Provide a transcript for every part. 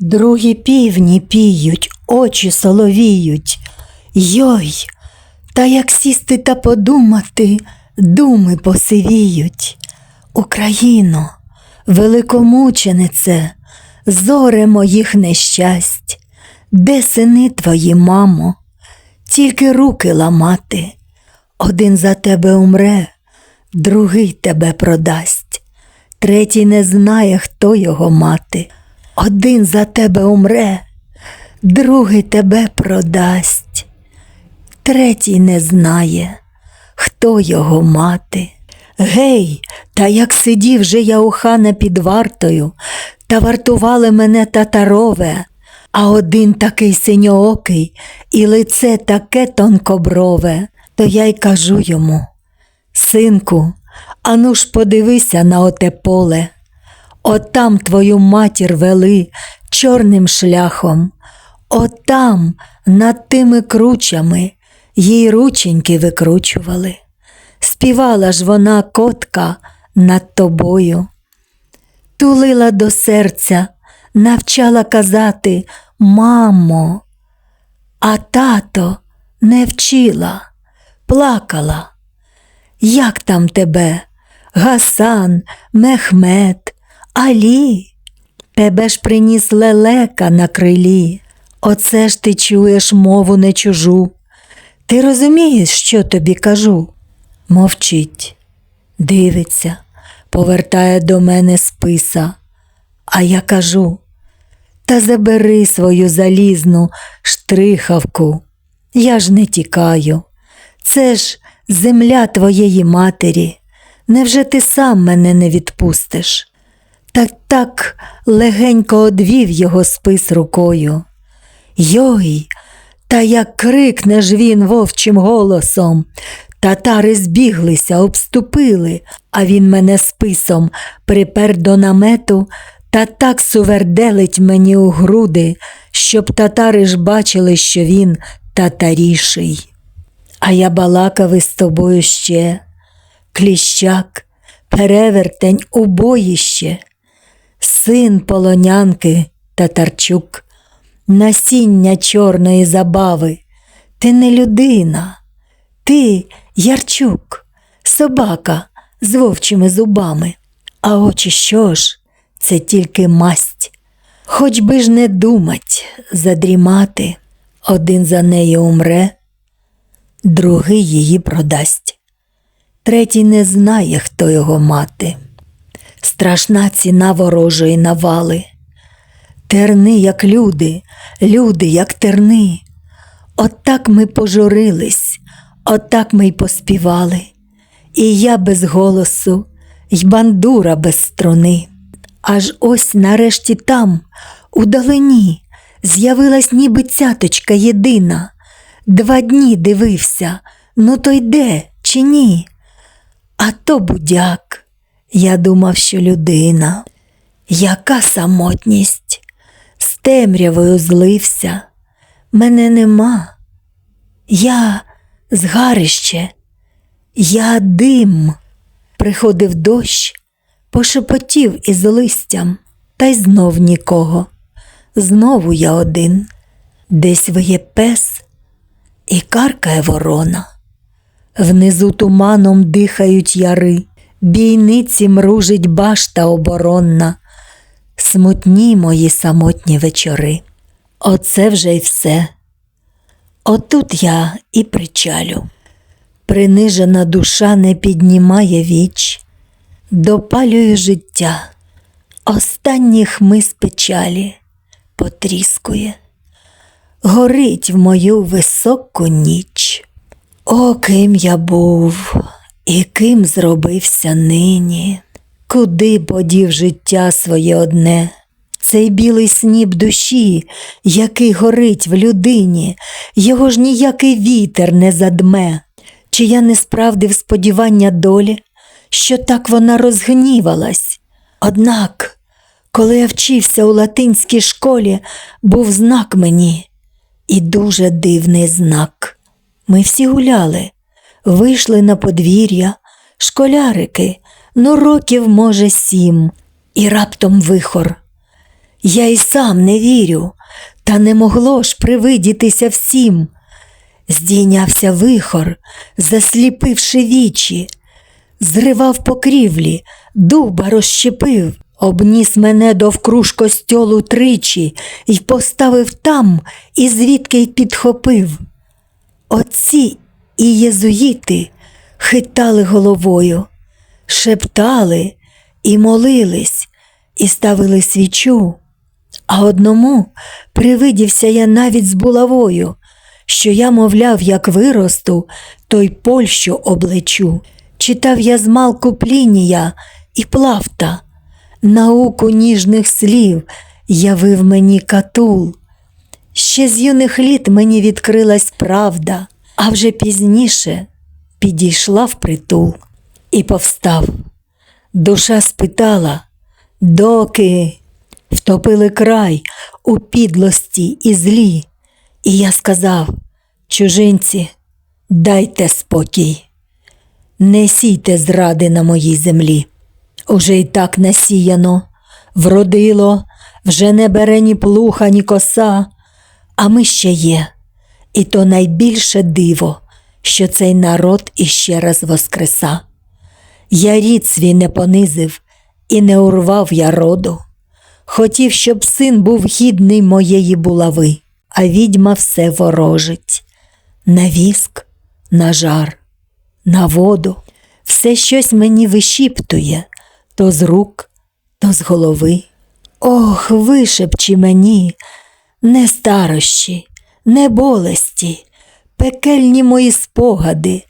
Другі півні піють, очі соловіють. Йой, та як сісти та подумати, думи посивіють. Україно, великомученице, зоре моїх нещасть, де сини твої, мамо, тільки руки ламати. Один за тебе умре, другий тебе продасть, третій не знає, хто його мати. Один за тебе умре, другий тебе продасть, третій не знає, хто його мати. Гей, та як сидів же я у хана під вартою, та вартували мене татарове, а один такий синьоокий, і лице таке тонкоброве, то я й кажу йому: Синку, ану ж подивися на оте поле. Отам твою матір вели чорним шляхом, отам над тими кручами їй рученьки викручували. Співала ж вона котка над тобою, тулила до серця, навчала казати Мамо, а тато не вчила, плакала. Як там тебе, Гасан, Мехмед, Алі? Тебе ж приніс лелека на крилі. Оце ж ти чуєш мову не чужу. Ти розумієш, що тобі кажу? Мовчить, дивиться, повертає до мене списа. А я кажу: та забери свою залізну штрихавку. Я ж не тікаю. Це ж земля твоєї матері. Невже ти сам мене не відпустиш? Так так легенько одвів його спис рукою. Йой, та як крикне ж він вовчим голосом. Татари збіглися, обступили, а він мене списом припер до намету та так суверделить мені у груди, щоб татари ж бачили, що він татаріший. А я балакав із тобою ще, кліщак, перевертень у боїще, син полонянки Татарчук, насіння чорної забави, ти не людина, ти Ярчук, собака з вовчими зубами. А очі що ж, це тільки масть. Хоч би ж не думать задрімати, один за нею умре, другий її продасть. Третій не знає, хто його мати. Страшна ціна ворожої навали. Терни, як люди, люди, як терни. Отак ми пожурились, отак ми й поспівали. І я без голосу, й бандура без струни. Аж ось нарешті там, у далині, з'явилась ніби цяточка єдина. Два дні дивився, ну то йде чи ні? А то будяк. Я думав, що людина. Яка самотність, з темрявою злився, мене нема. Я згарище, я дим. Приходив дощ, пошепотів із листям, та й знов нікого. Знову я один, десь виє пес і каркає ворона. Внизу туманом дихають яри, бійниці мружить башта оборонна, смутні мої самотні вечори. Оце вже й все. Отут я і причалю. Принижена душа не піднімає віч, допалює життя, останній хмиз печалі потріскує, горить в мою високу ніч. О, ким я був і ким зробився нині, куди подів життя своє одне, цей білий сніп душі, який горить в людині, його ж ніякий вітер не задме. Чи я не справдив сподівання долі, що так вона розгнівалась? Однак, коли я вчився у латинській школі, був знак мені, і дуже дивний знак. Ми всі гуляли, вийшли на подвір'я, школярики, ну років, може, сім, і раптом вихор. Я й сам не вірю, та не могло ж привидітися всім. Здійнявся вихор, засліпивши вічі, зривав покрівлі, дуба розщепив, обніс мене довкруж костьолу тричі й поставив там, і звідки й підхопив. Отці і єзуїти хитали головою, шептали і молились, і ставили свічу. А одному привидівся я навіть з булавою, що я, мовляв, як виросту, то й Польщу облечу. Читав я змалку Плінія і Плавта, науку ніжних слів явив мені катул. Ще з юних літ мені відкрилась правда, а вже пізніше підійшла в притул і повстав. Душа спитала, доки втопили край у підлості і злі. І я сказав, чужинці, дайте спокій, не сійте зради на моїй землі. Уже й так насіяно, вродило, вже не бере ні плуха, ні коса, а ми ще є. І то найбільше диво, що цей народ іще раз воскреса. Я рід свій не понизив і не урвав я роду. Хотів, щоб син був гідний моєї булави, а відьма все ворожить. На віск, на жар, на воду, все щось мені вишіптує то з рук, то з голови. Ох, вишепчи мені, не старощі, не болесті, пекельні мої спогади,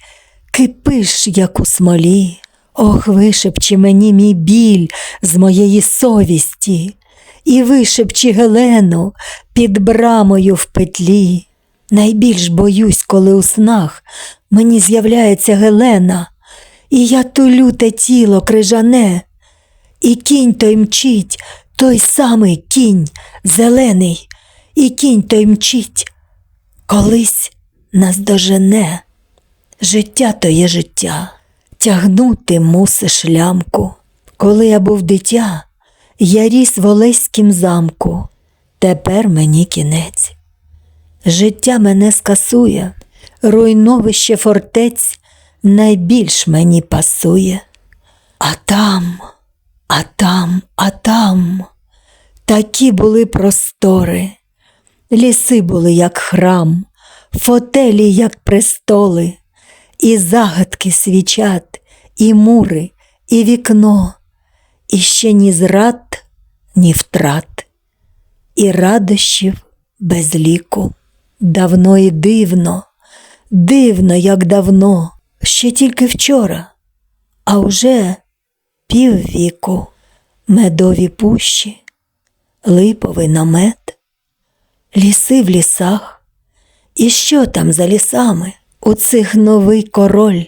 кипиш, як у смолі. Ох, вишепчи мені мій біль з моєї совісті, і вишепчи Гелену під брамою в петлі. Найбільш боюсь, коли у снах мені з'являється Гелена, і я тулю те тіло крижане, і кінь той мчить, той самий кінь зелений, і кінь той мчить, колись нас дожене. Життя то є життя, тягнути мусиш лямку. Коли я був дитя, я ріс в Олеськім замку, тепер мені кінець. Життя мене скасує, руйновище фортець найбільш мені пасує. А там, а там, а там такі були простори, ліси були, як храм, фотелі, як престоли, і загадки свічат, і мури, і вікно, і ще ні зрад, ні втрат, і радощів без ліку. Давно і дивно, дивно, як давно, ще тільки вчора, а вже піввіку, медові пущі, липовий намет, ліси в лісах. І що там за лісами? У цих новий король,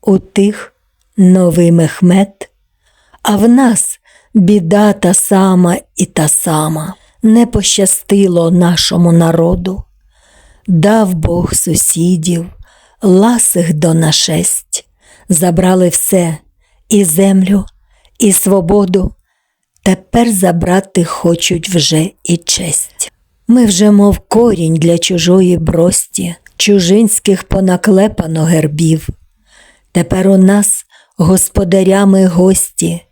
у тих новий мехмет, а в нас біда та сама і та сама. Не пощастило нашому народу, дав Бог сусідів, ласих до нашесть, забрали все і землю, і свободу. Тепер забрати хочуть вже і честь. Ми вже, мов корінь для чужої брості, чужинських понаклепано гербів. Тепер у нас господарями гості,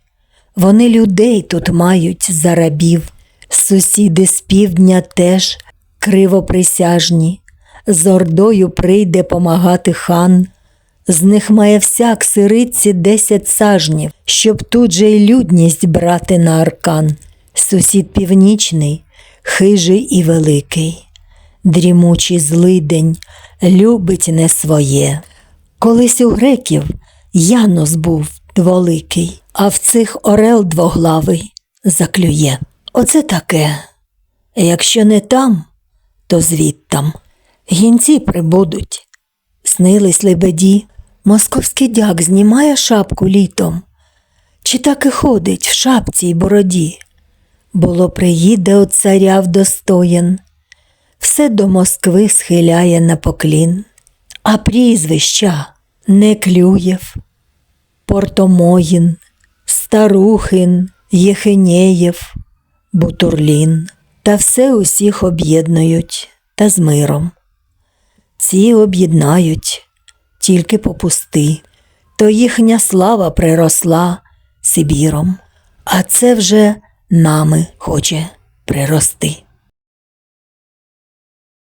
вони людей тут мають за рабів. Сусіди з півдня теж кривоприсяжні, з ордою прийде помагати хан. З них має всяк сириці десять сажнів, щоб тут же й людність брати на аркан. Сусід північний, хижий і великий, дрімучий злидень, любить не своє. Колись у греків Янос був дволикий, а в цих орел двоглавий заклює. Оце таке. Якщо не там, то звідтам. Гінці прибудуть. Снились лебеді, московський дяк знімає шапку літом, чи так і ходить в шапці й бороді. Було, приїде от царя вдостоєн, все до Москви схиляє на поклін, а прізвища Неклюєв, Портомоїн, Старухин, Єхинеєв, Бутурлін, та все усіх об'єднують та з миром. Ці об'єднають тільки попусти, то їхня слава приросла Сибіром, а це вже нами хоче прирости.